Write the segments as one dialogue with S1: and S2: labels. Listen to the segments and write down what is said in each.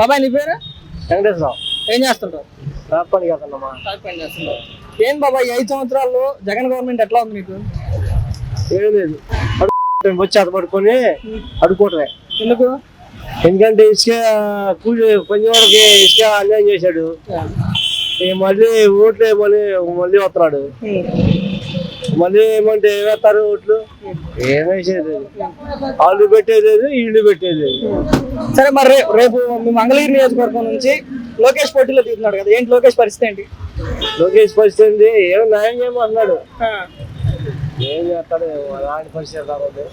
S1: బాబాయ్ నీ పేరు?
S2: వెంకటేశ్వరరావు.
S1: ఏం చేస్తుంటావు?
S2: కదన్నమ్మా
S1: పని ఏం బాబాయ్ ఈ ఐదు సంవత్సరాల్లో జగన్ గవర్నమెంట్ ఎట్లా ఉంది నీకు
S2: ఏం లేదు. వచ్చి అత పడుకొని అడుకోవటమే
S1: ఎందుకు?
S2: ఎందుకంటే ఇసుక కూలి పని వాళ్ళకి ఇసుక అన్యాయం చేశాడు. మళ్ళీ ఓట్లు ఏమని మళ్ళీ వస్తున్నాడు. మళ్ళీ ఏమంటే ఏమేస్తారు ఓట్లు ఏమేసేది. వాళ్ళు పెట్టేది వీళ్ళు పెట్టేది
S1: సరే మరి రేపు మీ మంగళగిరి నియోజకవర్గం నుంచి లోకేష్ పోటీలో దిగుతున్నాడు కదా. ఏంటి లోకేష్ పరిస్థితి ఏంటి?
S2: లోకేష్ పరిస్థితి ఏంది? ఏమో న్యాయం చేయమంటున్నాడు ఏం చేస్తాడు? ఏమో, అలాంటి పరిస్థితి రావద్దు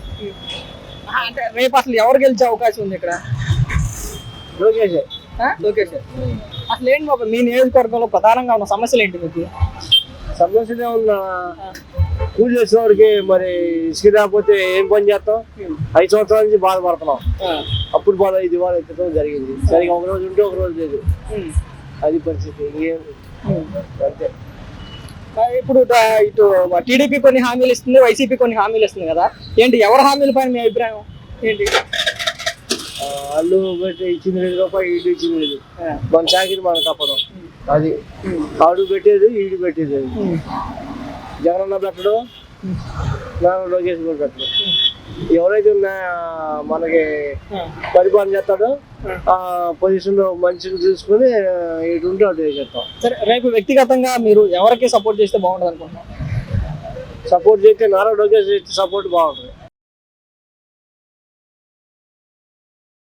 S1: అంటే రేపు అసలు ఎవరు గెలిచే అవకాశం ఉంది ఇక్కడ?
S2: లోకేష్?
S1: లోకేష్. అసలు ఏంటి బాబా మీ నియోజకవర్గంలో ప్రధానంగా ఉన్న సమస్యలు ఏంటి మీకు?
S2: సమస్యనే ఉన్నా కూలి చేసిన వాడికి మరి ఇసుక రాకపోతే ఏం పని చేస్తాం? ఐదు సంవత్సరాల నుంచి బాధపడుతున్నాం. అప్పుడు బాధ ఇది బాధ ఎత్తడం జరిగింది. సరిగా ఒక రోజు ఉంటే ఒక రోజు లేదు. అది పరిస్థితి. ఇంకేం? అంతే.
S1: ఇప్పుడు ఇటు టీడీపీ కొన్ని హామీలు ఇస్తుంది వైసీపీ కొన్ని హామీలు ఇస్తుంది కదా. ఏంటి ఎవరి హామీల పైన మీ అభిప్రాయం? ఏంటి?
S2: వాళ్ళు ఇచ్చింది లేదు రూపాయి ఈడు ఇచ్చింది లేదు మన చాకిరి మన తప్పదు అది ఆడు పెట్టేది ఈడు పెట్టేది. జగనన్న పెట్టడు నాన్న లోకేష్ కూడా పెట్టడు. ఎవరైతే ఉన్నా మనకి పరిపాలన చేస్తాడో ఆ పొజిషన్లో మంచిగా చూసుకుని ఇటు ఉంటే అటు చేస్తాం.
S1: సరే రేపు వ్యక్తిగతంగా మీరు ఎవరికి సపోర్ట్ చేస్తే బాగుంటుంది అనుకుంటున్నాం
S2: సపోర్ట్ చేస్తే నారా లోకేష్ సపోర్ట్ బాగుంటుంది.